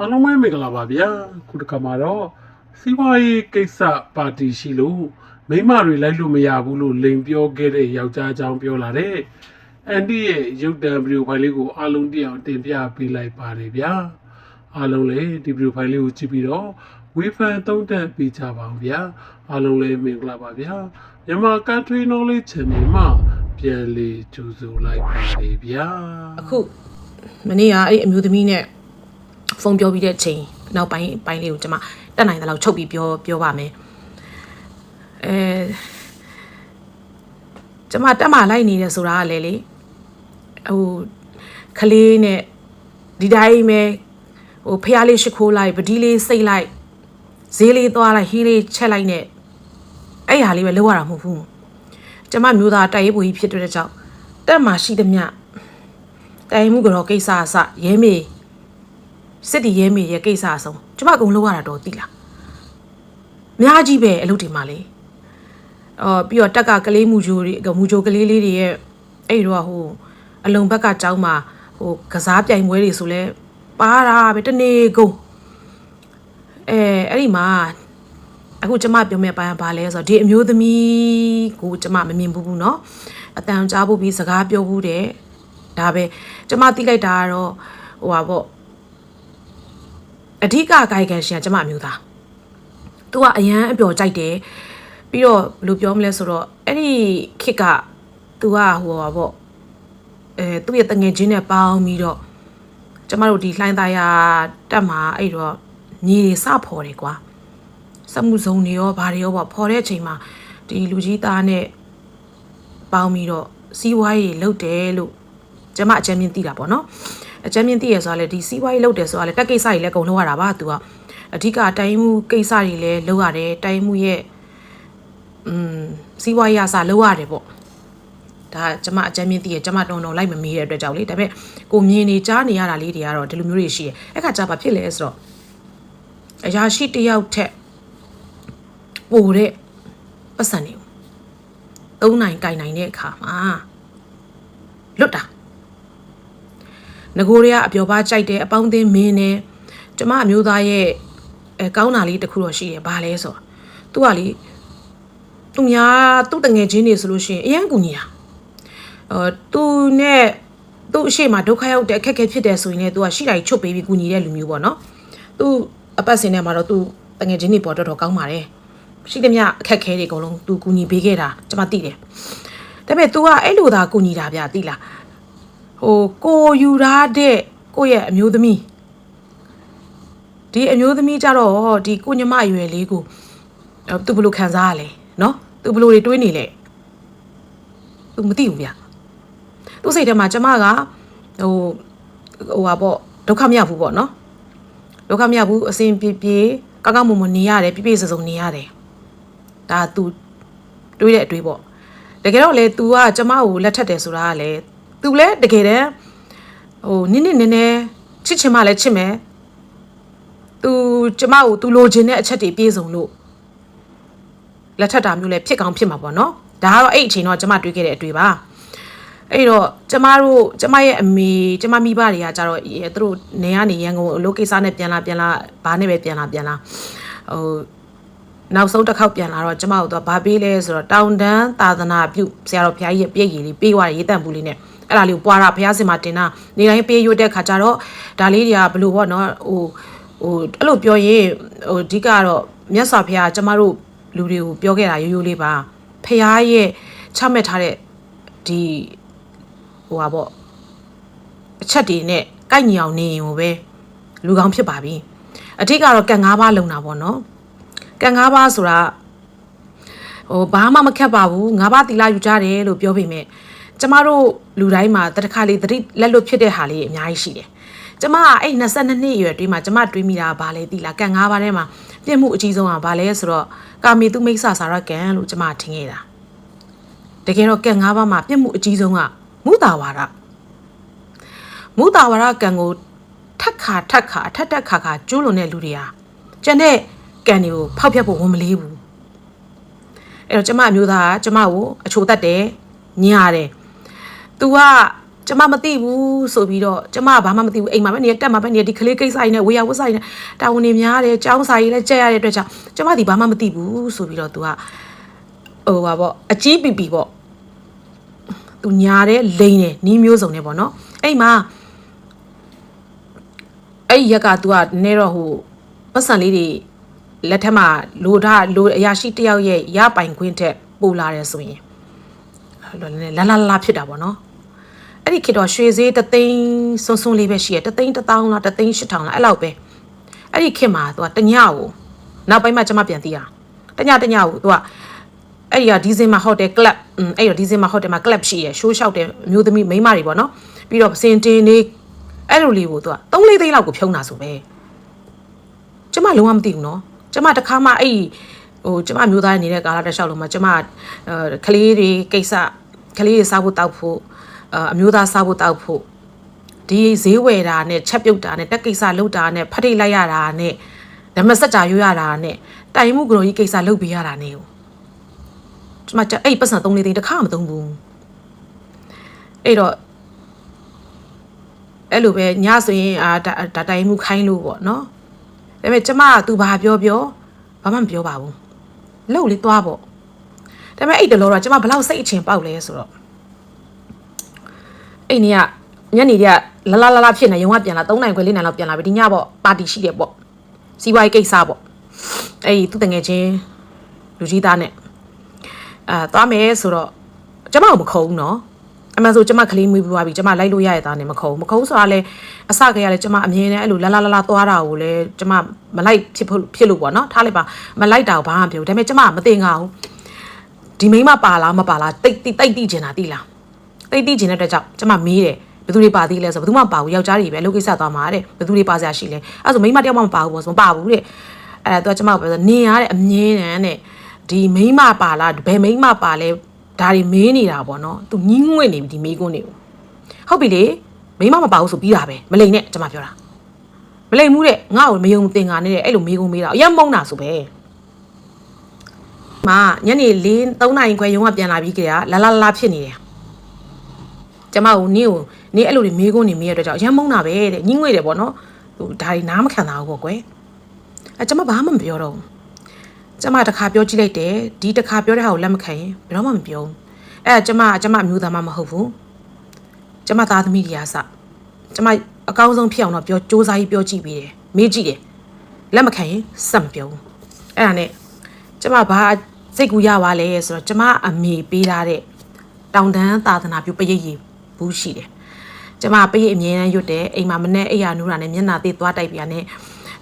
အားလုံးပဲမင်္ဂလာပါဗျာခုတစ်ခါမှာတော့စီးပွားရေးကိစ္စပါတီရှိလို့မိမတွေလိုက်လို့မရဘူးလို့လိန်ပြောခဲ့တဲ့ယောက်ျားအကြောင်းပြောလာတဲ့အန်ဒီရဲ့ရုပ်တံဗီဒီယိုဖိုင်လေးကိုအားလုံးသိအောင်တင်ပြပေးလိုက်ပါတယ်ဗျာအားလုံးလည်းဒီဗီဒီယိုဖိုင်လေးကိုကြည့်ပြီးတော့ဝေဖန်သုံးသပ်ပေးကြပါအောင်ဗျာအားလုံးလည်းမင်္ဂလာပါဗျာမြန်မာ country knowledge channel မှာပြန်လေးကြိုဆိုလိုက်ပါတယ်ဗျာအခုမနေ့ကအဲ့ဒီအမျိုးသမီးနဲ့ ဖုန်းပြောပြီးတဲ့အချိန်နောက်ပိုင်းပိုင်းလေးကိုကျွန်မတက်နိုင်တဲ့လောက်ချုပ်ပြီးပြောပြောပါမယ်အဲကျွန်မတက်မှလိုက်နေတယ်ဆိုတာကလည်းလေဟိုခလေးနဲ့ဒီတိုင်းပဲဟိုဖះလေးရှိခိုးလိုက်ပတိလေးစိတ်လိုက်ဈေးလေးသွားလိုက်ဟင်းလေးချက်လိုက်နဲ့အဲ့ဟာလေးပဲလောက်ရတာမဟုတ်ဘူးကျွန်မမျိုးသားတိုက်ရေးပူကြီးဖြစ်တဲ့ကြောင့်တက်မှရှိသမျှတိုင်မှုကတော့ကိစ္စအစရဲမေ စစ်တီရဲမေရဲ့ကိစ္စအဆုံးကျမအကုန်လောက်ရတာတော့သိလားအများကြီးပဲအလုပ်တွေမှာလေအော်ပြီးတော့တက်ကကလေးမူဂျိုတွေမူဂျိုကလေးလေးတွေရဲ့အဲ့တော့ဟိုအလုံဘက်ကကြောင်းမှာဟိုကစားပြိုင်ပွဲတွေဆိုလဲပါတာပဲတနေ့ကုန်အဲအဲ့ဒီမှာအခုကျမပြောမဲ့ပိုင်းကဘာလဲဆိုတော့ဒီအမျိုးသမီးကိုကျမမမြင်ဘူးဘူးเนาะအတန်ကြားဖို့ပြီးစကားပြောဘူးတဲ့ ဒါပဲကျမသိလိုက်တာကတော့ဟိုပါပေါ့ အဓိကကာယကံရှင်ကကျမအမျိုးသား။ तू ကအရန်အပျော်ကြိုက်တယ်ပြီးတော့ဘယ်လိုပြောမလဲဆိုတော့အဲ့ဒီခစ်က तू ကဟိုပါပေါ့အဲသူ့ရဲ့တငယ်ချင်းနဲ့ပေါင်းပြီးတော့ကျမတို့ဒီလှိုင်းသားရတက်မှာအဲ့တော့ညီတွေစဖော်တယ်ကွာစမှုစုံတွေရောဘာတွေရောပေါ့ဖော်တဲ့အချိန်မှာဒီလူကြီးသားနဲ့ပေါင်းပြီးတော့စီးပွားရေးလုပ်တယ်လို့ ကျမအချမ်းမြင့်သိတာပေါ့နော်အချမ်းမြင့်သိရဆိုတာလေဒီစီးပွားရေးလုပ်တယ်ဆိုတာလေတက်ကိစ္စတွေလည်းအကုန်လုပ်ရတာပါသူကအဓိကတိုင်းမှုကိစ္စတွေလည်းလုပ်ရတယ်တိုင်းမှုရဲ့อืมစီးပွားရေးအစားလုပ်ရတယ်ပေါ့ဒါကျမအချမ်းမြင့်သိရကျမတုံတုံလိုက်မမေးတဲ့အတွက်ကြောင့်လေဒါပေမဲ့ကိုမြင်နေကြားနေရတာလေးတွေကတော့ဒီလိုမျိုးတွေရှိရအဲ့ခါကျဘာဖြစ်လဲဆိုတော့အရာရှိတယောက်ထက်ပိုတဲ့ပတ်စံနေသုံးနိုင်ကြိုင်နိုင်တဲ့အခါမှာလွတ်တာ ငကိုတွေကအပျော်ပါကြိုက်တယ်အပေါင်းအသင်းမင်းနဲ့ကျမအမျိုးသားရဲ့အဲကောင်းတာလေးတစ်ခုတော့ရှိတယ်ဘာလဲဆိုတော့သူကလေသူများသူ့တငယ်ချင်းတွေဆိုလို့ရှိရင်အရန်ကူညီတာအော်သူနဲ့သူ့အရှိမဒုက္ခရောက်တဲ့အခက်အခဲဖြစ်တယ်ဆိုရင်လည်းသူကရှိတိုင်းချုပ်ပေးပြီးကူညီတဲ့လူမျိုးပေါ့နော်သူအပတ်စဉ်ထဲမှာတော့သူတငယ်ချင်းတွေပေါ်တော့တော့ကောင်းပါတယ်ရှိသမျှအခက်အခဲတွေအကုန်လုံးသူကူညီပေးခဲ့တာကျွန်မသိတယ်ဒါပေမဲ့ तू ကအဲ့လိုသာကူညီတာဗျာသိလား ဟိုကိုယူထားတဲ့ကိုယ့်ရဲ့အမျိုးသမီးဒီအမျိုးသမီးကြတော့ဒီကိုညမရွယ်လေးကိုအဲ့သူဘယ်လိုခံစားရလဲနော်သူဘယ်လိုတွေတွေးနေလဲသူမသိဘူးဗျသူစိတ်ထဲမှာကျမကဟိုဟိုဟာပေါ့ဒုက္ခမရဘူးပေါ့နော်ဒုက္ခမရဘူးအစဉ်ပြေပြေကောင်းကောင်းမွန်မွန်နေရတယ်ပြည့်ပြည့်စုံစုံနေရတယ်ဒါ तू တွေးတဲ့အတွေးပေါ့တကယ်တော့လေ तू ကကျမကိုလက်ထပ်တယ်ဆိုတာကလေ သူလည်းတကယ်တမ်းဟိုနင်းနင်းနဲနဲချစ်ချင်မှလည်းချစ်မယ်သူကျမကိုသူလိုချင်တဲ့အချက်တွေပြည့်စုံလို့လက်ထပ်တာမျိုးလည်းဖြစ်ကောင်းဖြစ်မှာပေါ့နော်ဒါကတော့အဲ့အချိန်တော့ကျမတွေးခဲ့တဲ့အတွေ့ပါအဲ့တော့ကျမတို့ကျမရဲ့အမေကျမမိဘတွေကကြတော့သူတို့နေရနေရန်ကုန်အလုပ်ကိစ္စနဲ့ပြန်လာပြန်လာဘာနဲ့ပဲပြန်လာပြန်လာဟိုနောက်ဆုံးတစ်ခေါက်ပြန်လာတော့ကျမတို့တော့ဘာပေးလဲဆိုတော့တောင်တန်းသာသနာပြုဆရာတော်ဘုရားကြီးရဲ့ပြည့်ရည်လေးပေးသွားရေးတန့်ဘူးလေးနဲ့ အဲ့ဒါလေးကိုပွားတာဘုရားစင်မှာတင်တာနေတိုင်းပေးရွတ်တဲ့ခါကျတော့ဒါလေးတွေကဘလို့ပေါ့နော်ဟိုဟိုအဲ့လိုပြောရင်ဟိုအဓိကတော့မြတ်စွာဘုရားကျမတို့လူတွေကိုပြောခဲ့တာရိုးရိုးလေးပါဘုရားရဲ့ချမှတ်ထားတဲ့ဒီဟိုပါပေါ့အချက်တွေနဲ့ကိုက်ညီအောင်နေရင်ဟိုပဲလူကောင်းဖြစ်ပါပြီအထက်ကတော့ကံ၅ပါးလုံတာပေါ့နော်ကံ၅ပါးဆိုတာဟိုဘာမှမခက်ပါဘူး၅ပါးသီလယူကြတယ်လို့ပြောပေမဲ့ ကျမတို့လူတိုင်းမှာတတခါလေးသတိလက်လွတ်ဖြစ်တဲ့ဟာလေးအများကြီးရှိတယ်ကျမကအဲ့22နှစ်အရွယ်တွင်းမှာကျမတွေးမိတာဘာလဲသိလားကံ၅ပါးထဲမှာပြည့်မှုအကြီးဆုံးကဘာလဲဆိုတော့ကာမေတုမိစ္ဆာစာရကံလို့ကျမထင်ခဲ့တာတကယ်တော့ကံ၅ပါးမှာပြည့်မှုအကြီးဆုံးကမုတာဝါဒမုတာဝါဒကံကိုထက်ခါထက်ခါထက်တက်ခါခါကျိုးလွန်တဲ့လူတွေဟာကျန်တဲ့ကံတွေကိုဖောက်ဖျက်ဖို့ဝန်မလေးဘူးအဲ့တော့ကျမအမျိုးသားကကျမကိုအချိုတတ်တယ်ညရတယ်။ သူကကျမမသိဘူးဆိုပြီးတော့ကျမကဘာမှမသိဘူးအိမ်မှာပဲနေတက်မှာပဲနေဒီကလေးကိစ္စကြီးနဲ့ဝေယဝတ်ဆိုင်နဲ့တာဝန်တွေများတယ်ចောင်းစာကြီးလည်းကြက်ရတဲ့အတွက်ကြောင့်ကျမဒီဘာမှမသိဘူးဆိုပြီးတော့သူကဟိုပါပေါ့အကြီးပီပီပေါ့သူညာတဲ့လိန်တယ်နီးမျိုးစုံနဲ့ပေါ့နော်အိမ်မှာအဲ့ရက်ကသူကနဲတော့ဟိုပတ်စံလေးတွေလက်ထက်မှာလိုဒါလိုအရာရှိတယောက်ရဲ့ရပိုင်ခွင့်ထက်ပိုလာတယ်ဆိုရင်လာလာလာဖြစ်တာပေါ့နော် အဲ့ဒီခေတ်တော့ရွှေဈေးတသိန်းစွန်းစွန်းလေးပဲရှိရတသိန်းတစ်သောင်းလားတသိန်းရှစ်ထောင်လားအဲ့လောက်ပဲအဲ့ဒီခေတ်မှာသူကတညကိုနောက်ပိုင်းမှာကျွန်မပြန်သိတာတညတညကိုသူကအဲ့ဒီကဒီဇင်မှာဟိုတယ်ကလပ်အဲ့ဒီဒီဇင်မှာဟိုတယ်မှာကလပ်ရှိရရှိုးလျှောက်တယ်အမျိုးသမီးမိန်းမတွေပေါ့နော်ပြီးတော့စင်တင်နေအဲ့လိုလေးကိုသူက3လေးသိန်းလောက်ကိုဖြုံးတာဆိုပဲကျွန်မလုံးဝမသိဘူးနော်ကျွန်မတခါမှအဲ့ဒီဟိုကျွန်မမျိုးသားနေတဲ့ကာလတစ်လျှောက်လုံးမှာကျွန်မအဲကလေးတွေကိစ္စကလေးတွေစားဖို့တောက်ဖို့ အမျိုးသားစားဖို့တောက်ဖို့ဒီဈေးဝယ်တာနဲ့ချက်ပြုတ်တာနဲ့တက်ကိစ္စလုပ်တာနဲ့ဖတ်ထိတ်လိုက်ရတာနဲ့ဓမ္မစကြာရွရတာနဲ့တိုင်မှုကတော်ကြီးကိစ္စလုပ်ပေးရတာနဲ့ကျွန်မကြအဲ့ပတ်စံ3လေးသိန်းတစ်ခါမသုံးဘူးအဲ့တော့အဲ့လိုပဲညဆိုရင်အာဒါတိုင်မှုခိုင်းလို့ပေါ့နော်ဒါပေမဲ့ကျမက तू ဘာပြောပြောဘာမှမပြောပါဘူးလှုပ်လေးသွားပေါ့ဒါပေမဲ့အဲ့တလောတော့ကျမဘယ်လောက်စိတ်အချင်ပေါက်လဲဆိုတော့ အဲ့နေကညနေတည်းကလာလာလာလာဖြစ်နေရုံကပြန်လာ3နိုင်ခွဲ4နိုင်လောက်ပြန်လာပြီဒီညပေါ့ပါတီရှိတယ်ပေါ့စီးပွားရေးကိစ္စပေါ့အဲ့ဒီသူတငယ်ချင်းလူကြီးသားနဲ့အာသွားမယ်ဆိုတော့ကျမကမခုံဘူးနော်အမှန်ဆိုကျမကလေးမွေးပြီးသွားပြီကျမလိုက်လို့ရရတဲ့သားနဲ့မခုံဘူးမခုံဆိုတာလဲအစကရလဲကျမအမြင်နဲ့အဲ့လိုလာလာလာလာသွားတာကိုလဲကျမမလိုက်ဖြစ်ဖို့ဖြစ်လို့ပေါ့နော်ထားလိုက်ပါမလိုက်တာကိုဘာမှမပြောဘူးဒါပေမဲ့ကျမမသိငါဘူးဒီမိန်းမပါလားမပါလားတိတ်တိတ်တိတ်တိကျင်တာတိလား တိတ်တိကျင်တဲ့အတွက်ကြောင့်ကျမမေးတယ်ဘယ်သူတွေပါသေးလဲဆိုဘယ်သူမှမပါဘူးယောက်ျားတွေပဲအလုပ်ကိစ္စသွားမှာတဲ့ဘယ်သူတွေပါစရာရှိလဲအဲ့ဆိုမိန်းမတယောက်မှမပါဘူးပေါ့ဆိုမပါဘူးတဲ့အဲ့ဒါတော့ကျမကပြောဆိုနင်ရတဲ့အမြင်တမ်းတဲ့ဒီမိန်းမပါလားဘယ်မိန်းမပါလဲဒါတွေမေးနေတာပေါ့နော်သူညင်းငွေ့နေပြီဒီမေးခွန်းတွေကိုဟုတ်ပြီလေမိန်းမမပါဘူးဆိုပြီးတာပဲမလိန်နဲ့ကျမပြောတာမလိန်မှုတဲ့ငါ့ကိုမယုံသင်္ကာနေတဲ့အဲ့လိုမေးခွန်းမေးတာအရင်မုန်းတာဆိုပဲမညနေ၄၃နာရီခွဲရုံးကပြန်လာပြီးကြတာလာလာလာဖြစ်နေတယ် ကျမကိုနင်းကိုနင်းအဲ့လိုတွေမေးခွန်းနေမေးရတဲ့အတွက်ကြောင့်အရမ်းမုန်းတာပဲတဲ့ညင်းငွေတယ်ပေါ့နော်ဟိုဒါတွေနားမခံတာဘူးပေါ့ကွယ်အဲကျမဘာမှမပြောတော့ဘူးကျမတခါပြောကြည့်လိုက်တယ်ဒီတခါပြောတဲ့ဟာကိုလက်မခံရင်ဘယ်တော့မှမပြောဘူးအဲကျမကျမအမျိုးသားမှမဟုတ်ဘူးကျမသားသမီးကြီးအားစကျမအကောင်းဆုံးဖြစ်အောင်တော့ပြောစူးစမ်းကြီးပြောကြည့်ပြီးတယ်မေးကြည့်တယ်လက်မခံရင်စက်မပြောဘူးအဲ့ဒါနဲ့ကျမဘာစိတ်ကူရပါလဲဆိုတော့ကျမအမေပေးထားတဲ့တောင်တန်းသာသနာပြုပရိတ်ရည် ဘူးရှိတယ်။ကျမပရိတ်အမြဲတမ်းရွတ်တယ်အိမ်မှာမနဲ့အိယာနူးတာနဲ့မျက်နှာသေးသွားတိုက်ပြနဲ့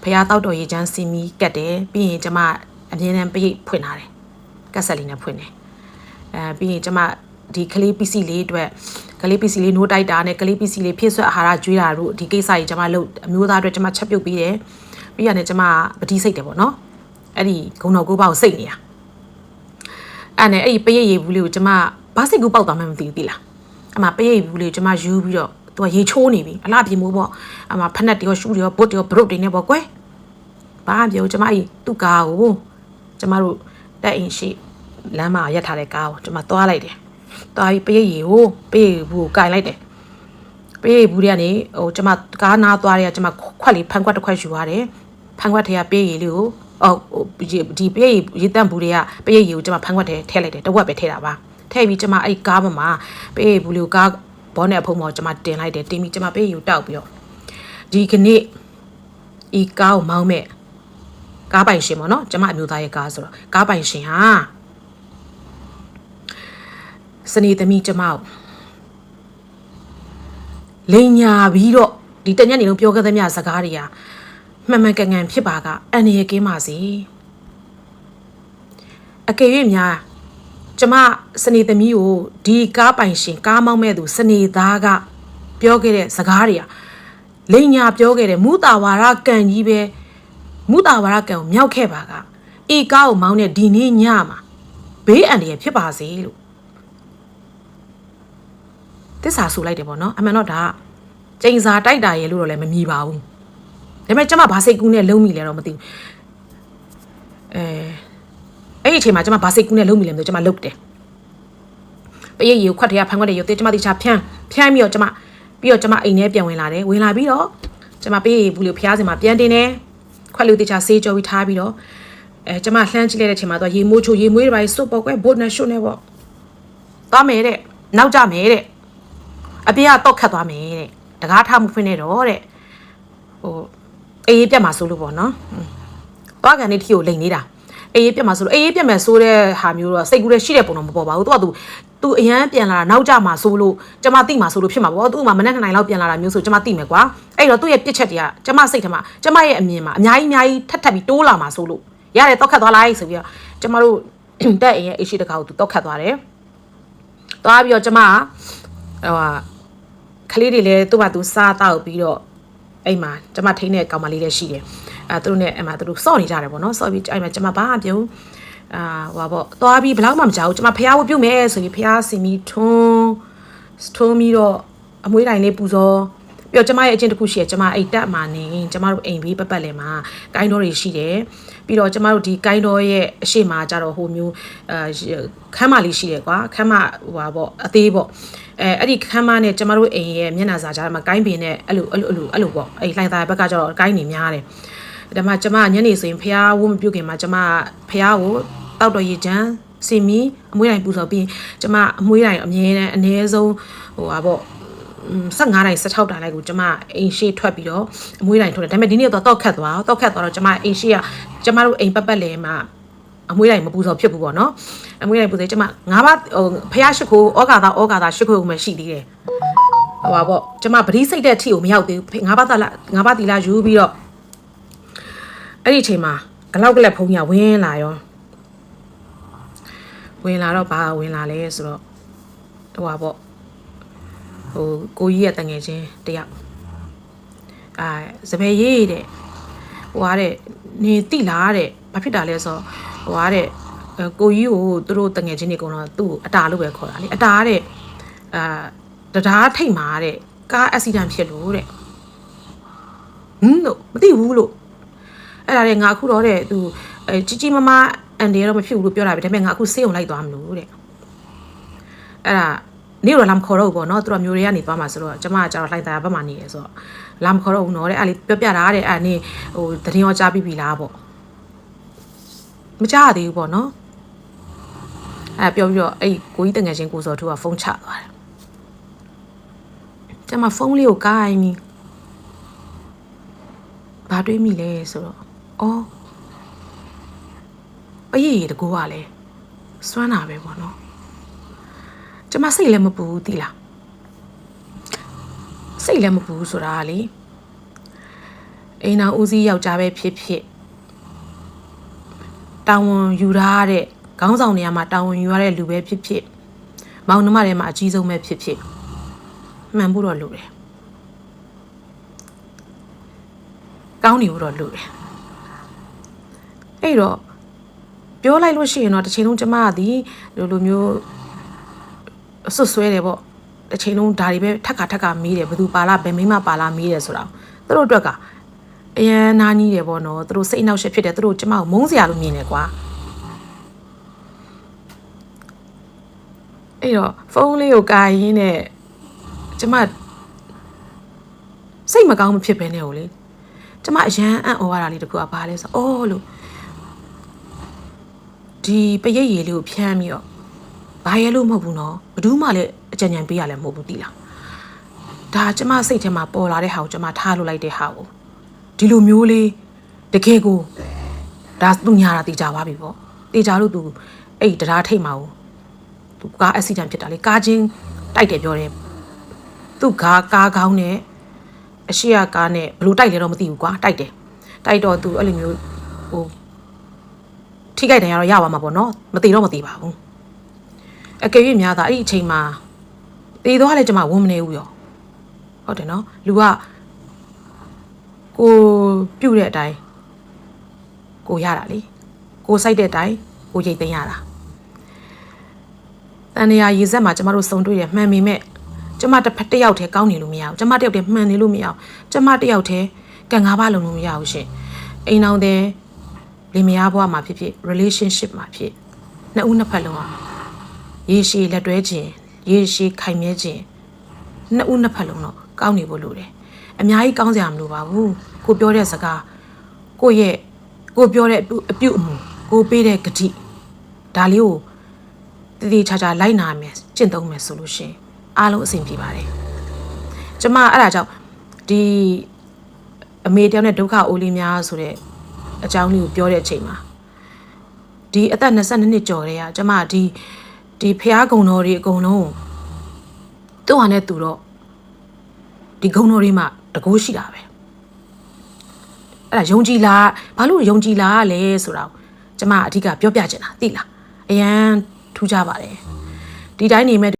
ဖះတောက်တော်ရေချမ်းစီမီကတ်တယ်ပြီးရင်ကျမအမြဲတမ်းပရိတ်ဖွင့်ထားတယ်။ကတ်ဆက်လေးနဲ့ဖွင့်တယ်။အဲပြီးရင်ကျမဒီကလေး PC လေးအတွက်ကလေး PC လေးနိုးတိုက်တာနဲ့ကလေး PC လေးဖြည့်ဆွက်အာဟာရကျွေးတာတို့ဒီကိစ္စကြီးကျမလုပ်အမျိုးသားအတွက်ကျမချက်ပြုတ်ပြီးတယ်။ပြီးရတယ်ကျမပတိစိတ်တယ်ပေါ့နော်။အဲ့ဒီဂုံတော်ကိုပေါ့စိတ်နေတာ။အဲ့နဲ့အဲ့ဒီပရိတ်ရည်ဘူးလေးကိုကျမဘာစိတ်ကူပေါက်သွားမှမသိဘူးသိလား အမပရိတ်ဘူးလေးကိုကျမယူပြီးတော့သူကရေချိုးနေပြီအလားပြေမိုးပေါ့အမဖက်နက်တွေရောရှူတွေရောဘုတ်တွေရောဘရုတ်တွေနဲ့ပေါ့ကွယ်ဘာမှပြောကျမအဲ့သူ့ကားကိုကျမတို့တက်အိမ်ရှိလမ်းမှာရက်ထားတဲ့ကားကိုကျမသွားလိုက်တယ်သွားပြီးပရိတ်ရေကိုပရိတ်ဘူးကိုကင်လိုက်တယ်ပရိတ်ဘူးတွေကနေဟိုကျမကားနားသွားတယ်ကကျမခွက်လေးဖန်ခွက်တစ်ခွက်ယူရတယ်ဖန်ခွက်ထဲကပရိတ်ရေလေးကိုအော်ဒီပရိတ်ရေတန့်ဘူးတွေကပရိတ်ရေကိုကျမဖန်ခွက်ထဲထည့်လိုက်တယ်တဝက်ပဲထည့်တာပါ ထည့်ပြီးကျမအဲ့ကားပေါ်မှာပရိတ်ဘူးလေးကိုကားဘောနဲ့အဖုံပေါ်ကျမတင်လိုက်တယ်တင်ပြီးကျမပရိတ်ရေကိုတောက်ပြီးတော့ဒီကနေ့ဤကားကိုမောင်းမဲ့ကားပိုင်ရှင်ပေါ့နော်ကျမအမျိုးသားရဲ့ကားဆိုတော့ကားပိုင်ရှင်ဟာစနေသမီးကျမကိုလိန်ညာပြီးတော့ဒီတညက်နေလုံးပြောခဲ့သမျှစကားတွေကမှန်မှန်ကန်ကန်ဖြစ်ပါကအန်ရကင်းပါစေအကယ်၍များ ကျမစနေသမီးကိုဒီကားပိုင်ရှင်ကားမောင်းမဲ့သူစနေသားကပြောခဲ့တဲ့စကားတွေကလိန်ညာပြောခဲ့တဲ့မူတာဝါရကံကြီးပဲမူတာဝါရကံကိုမြောက်ခဲ့ပါကအေကားကိုမောင်းတဲ့ဒီနေ့ညမှာဘေးအန္တရာယ်ဖြစ်ပါစေလို့တစ္ဆာဆူလိုက်တယ်ပေါ့နော်အမှန်တော့ဒါကကျိန်စာတိုက်တာရဲ့လို့တော့လည်းမမြည်ပါဘူးဒါပေမဲ့ကျမဘာစိတ်ကူးနဲ့လုံးမိလဲတော့မသိဘူးအဲ အဲ့ဒီအချိန်မှာကျမဘာစိတ်ကူးနဲ့လုံးမိလဲမသိဘူးကျမလုတ်တယ်ပရိတ်ရေကိုခွက်ထဲကဖန်ခွက်တွေရုပ်သေးကျမတိချာဖြန်းဖြန်းပြီးတော့ကျမပြီးတော့ကျမအိမ်ထဲပြန်ဝင်လာတယ်ဝင်လာပြီးတော့ကျမပရိတ်ရေဘူးလေးဖျားစင်မှာပြန်တင်တယ်ခွက်လေးတိချာဆေးကြောပြီးထားပြီးတော့အဲကျမလှမ်းကြည့်လိုက်တဲ့အချိန်မှာတော့ရေမိုးချိုရေမွေးတွေပါစွတ်ပေါ့ကွယ်ဘုတ်နဲ့ရှုတ်နေပေါ့သွားမယ်တဲ့နောက်ကြမယ်တဲ့အပြင်ကတော့ခတ်သွားမယ်တဲ့တကားထားမှုဖွင့်နေတော့တဲ့ဟိုအေးပြတ်မှာဆိုလို့ပေါ့နော်သွားကန်နေထီကိုလိန်နေတာ အေးပြတ်မှာဆိုလို့အေးပြတ်မယ်ဆိုတဲ့ဟာမျိုးတော့စိတ်ကူးတဲ့ရှိတဲ့ပုံတော့မပေါ်ပါဘူးသူကသူသူအရန်ပြန်လာတာနောက်ကြမှာဆိုလို့ကျမတိမှာဆိုလို့ဖြစ်မှာပေါ့သူ့မှာမနေ့ကနိုင်လောက်ပြန်လာတာမျိုးဆိုကျမတိမယ်ကွာအဲ့တော့သူ့ရဲ့ပြစ်ချက်တွေကကျမစိတ်ထဲမှာကျမရဲ့အမြင်မှာအများကြီးအများကြီးထပ်ထပ်ပြီးတိုးလာမှာဆိုလို့ရတယ်တော့ခတ်သွားလိုက်ဆိုပြီးတော့ကျမတို့တက်အိမ်ရဲ့အရှိတကာကိုသူတော့ခတ်သွားတယ်သွားပြီးတော့ကျမကဟိုဟာကလေးတွေလည်းသူ့ဘာသူစားတောက်ပြီးတော့ အိမ်မှာကျမထိန်းတဲ့ကောင်မလေးလည်းရှိတယ်အဲသူတို့နဲ့အဲ့မှာသူတို့စော့နေကြတယ်ပေါ့နော်စော့ပြီးအဲ့မှာကျမဘာမှပြုံးအာဟိုပါပေါ့သွားပြီးဘယ်လောက်မှမကြောက်ဘူးကျမဖះဝတ်ပြုတ်မယ်ဆိုပြီးဖះစင်ပြီးထွန်းထွန်းပြီးတော့အမွှေးတိုင်လေးပူဇော်ပြီးတော့ကျမရဲ့အချင်းတစ်ခုရှိရကျမအိတ်တက်မှာနေကျမတို့အိမ်ပြီးပတ်ပတ်လည်မှာကိုင်းတော်တွေရှိတယ်ပြီးတော့ကျမတို့ဒီကိုင်းတော်ရဲ့အရှိမကြတော့ဟိုမျိုးအဲခမ်းမလေးရှိတယ်ကွာခမ်းမဟိုပါပေါ့အသေးပေါ့ အဲအဲ့ဒီခမ်းမနဲ့ကျမတို့အိမ်ရဲ့မျက်နှာစာကြားမှာကိုင်းပင်နဲ့အဲ့လိုအဲ့လိုအဲ့လိုအဲ့လိုပေါ့အဲ့လှိုင်သားဘက်ကကျတော့ကိုင်းနေများတယ်ဒါမှကျမညနေဆိုရင်ဖះဝတ်မပြုတ်ခင်မှာကျမဖះကိုတောက်တော်ရေချမ်းစင်မီအမွှေးတိုင်းပူဇော်ပြီးကျမအမွှေးတိုင်းအမြဲတမ်းအနည်းဆုံးဟိုပါပေါ့15တိုင်း16တိုင်းလိုက်ကိုကျမအိမ်ရှိထွက်ပြီးတော့အမွှေးတိုင်းထွက်တယ်ဒါပေမဲ့ဒီနေ့တော့တောက်ခတ်သွားတောက်ခတ်သွားတော့ကျမအိမ်ရှိကကျမတို့အိမ်ပတ်ပတ်လည်မှာအမွှေးတိုင်းမပူဇော်ဖြစ်ဘူးပေါ့နော် အမွှေးတိုင်းပူဇော်ကျမငါးပါးဟိုဖះရှိခိုးဩကာသာဩကာသာရှိခိုးဦးမရှိသေးတယ်ဟိုပါပေါ့ကျမပတိစိတ်တဲ့အထိကိုမရောက်သေးဘူးငါးပါးသလားငါးပါးတီလာယူပြီးတော့အဲ့ဒီအချိန်မှာဂလောက်ကလက်ဖုံးကြီးဝင်လာရောဝင်လာတော့ဘာဝင်လာလဲဆိုတော့ဟိုပါပေါ့ဟိုကိုကြီးရဲ့တငယ်ချင်းတယောက်အာစပယ်ရေးတဲ့ဟိုဟာတဲ့နေတိလားတဲ့ဘာဖြစ်တာလဲဆိုတော့ဟိုဟာတဲ့ ကိုကြီးကိုသူတို့တငယ်ချင်းတွေကတော့သူ့ကိုအတာလို့ပဲခေါ်တာလေအတာတဲ့အာတရားထိတ်မှာတဲ့ကားအက်ဆီဒန့်ဖြစ်လို့တဲ့ဟင်းလို့မသိဘူးလို့အဲ့ဒါတဲ့ငါအခုတော့တဲ့သူအဲကြီးကြီးမမအန်ဒီကတော့မဖြစ်ဘူးလို့ပြောတာပဲဒါပေမဲ့ငါအခုဆေးုံလိုက်သွားမလို့တဲ့အဲ့ဒါနေတော့လာမခေါ်တော့ဘူးပေါ့နော်သူတို့မျိုးတွေကနေသွားမှာဆိုတော့ကျမကကျတော့လှိုင်သားဘက်မှာနေရဆိုတော့လာမခေါ်တော့ဘူးနော်တဲ့အဲ့လေပြောပြတာတဲ့အဲ့နေဟိုတရင်ရောကြားပြီးပြီလားပေါ့မကြားရသေးဘူးပေါ့နော် အဲ့ပြောပြီးတော့အဲ့ကိုကြီးတငယ်ချင်းကိုစောထူကဖုန်းချသွားတယ်ကျမဖုန်းလေးကိုကိုင်းပြီးဘာတွေးမိလဲဆိုတော့အော်ပရိရည်တကူကလည်းစွမ်းတာပဲပေါ့နော်ကျမစိတ်လည်းမပူဘူးတိလားစိတ်လည်းမပူဘူးဆိုတာကလေအိမ်တော်ဦးစီးယောက်ျားပဲဖြစ်ဖြစ်တာဝန်ယူရတဲ့ ခေါင်းဆောင်နေရာမှာတာဝန်ယူရတဲ့လူပဲဖြစ်ဖြစ်မောင်နှမထဲမှာအကြီးဆုံးပဲဖြစ်ဖြစ်မှန်ဖို့တော့လိုတယ်ကောင်းနေဖို့တော့လိုတယ်အဲ့တော့ပြောလိုက်လို့ရှိရင်တော့တစ်ချိန်လုံးကျမကဒီလိုလိုမျိုးဆွတ်ဆွဲတယ်ပေါ့တစ်ချိန်လုံးဒါတွေပဲထက်ခါထက်ခါမေးတယ်ဘယ်သူပါလားဘယ်မိမပါလားမေးတယ်ဆိုတာသူတို့အတွက်ကအရန်နာကြီးတယ်ပေါ့နော်သူတို့စိတ်အနှောက်အယှက်ဖြစ်တယ်သူတို့ကျမကိုမုန်းစရာလို့မြင်တယ်ကွာ အဲ့တော့ဖုန်းလေးကိုကာရင်းနဲ့ကျမစိတ်မကောင်းမဖြစ်ဘဲနဲ့ ਉ လေကျမအရန်အံ့ဩရတာလေးတခုကဘာလဲဆိုအော်လို့ဒီပရိတ်ရည်လေးကိုဖြန်းပြီးတော့ဘာရဲလို့မဟုတ်ဘူးနော်ဘယ်သူမှလည်းအကြံဉာဏ်ပေးရလည်းမဟုတ်ဘူးတိလားဒါကျမစိတ်ထဲမှာပေါ်လာတဲ့ဟာကိုကျမထားလို့လိုက်တဲ့ဟာကိုဒီလိုမျိုးလေးတကယ်ကိုဒါသူညာတာတေချာသွားပြီပေါ့တေချာလို့သူအဲ့ဒီတရားထိတ်မှာကို သူကားအက်ဆီဒန့်ဖြစ်တာလေကားချင်းတိုက်တယ်ပြောတယ်သူကားကားကောင်းနဲ့အရှိရကားနဲ့ဘလို့တိုက်လဲတော့မသိဘူးကွာတိုက်တယ်တိုက်တော့သူအဲ့လိုမျိုးဟိုထိခိုက်တယ်ရတော့ရပါမှာပေါ့နော်မသိတော့မသိပါဘူးအကယ်၍များတာအဲ့ဒီအချိန်မှာတေသွားလဲကျမဝန်းမနေဘူးရောဟုတ်တယ်နော်လူကကိုပြုတ်တဲ့အတိုင်းကိုရတာလေကိုစိုက်တဲ့အတိုင်းကိုရိတ်သိမ်းရတာ တန်နေရာရေဆက်မှာကျမတို့စုံတွေ့ရမှန်မိမဲ့ကျမတစ်ဖက်တစ်ယောက်တည်းကောင်းနေလို့မရဘူးကျမတစ်ယောက်တည်းမှန်နေလို့မရဘူးကျမတစ်ယောက်တည်းကံငါးပါးလုံးလို့မရဘူးရှင်အိမ်အောင်တဲ့လင်မယားဘဝမှာဖြစ်ဖြစ် relationship မှာဖြစ်နှစ်ဦးနှစ်ဖက်လုံးอ่ะရေရှည်လက်တွဲခြင်းရေရှည်ခိုင်မြဲခြင်းနှစ်ဦးနှစ်ဖက်လုံးတော့ကောင်းနေဖို့လိုတယ်အများကြီးကောင်းစရာမလိုပါဘူးကိုပြောတဲ့စကားကိုရဲ့ကိုပြောတဲ့အပြုအပြုအမူကိုပေးတဲ့ဂတိဒါလေးကို တည်တည်ချာချာလိုက်နာမယ်ကျင့်သုံးမယ်ဆိုလို့ရှရင်အားလုံးအဆင်ပြေပါတယ်ကျမအဲ့ဒါကြောင့်ဒီအမေတယောက်နဲ့ဒုက္ခအိုးလေးများဆိုတဲ့အကြောင်းလေးကိုပြောတဲ့အချိန်မှာဒီအသက်22နှစ်ကျော်တဲ့ကကျမဒီဒီဖះကုံတော်တွေအကုန်လုံးသူ့ဟာနဲ့သူတော့ဒီဂုံတော်တွေမှာတကိုးရှိတာပဲအဲ့ဒါယုံကြည်လားဘာလို့ယုံကြည်လားလဲဆိုတော့ကျမအဓိကပြောပြချင်တာသိလားအရန် ထူးကြပါတယ်ဒီတိုင်းနေမဲ့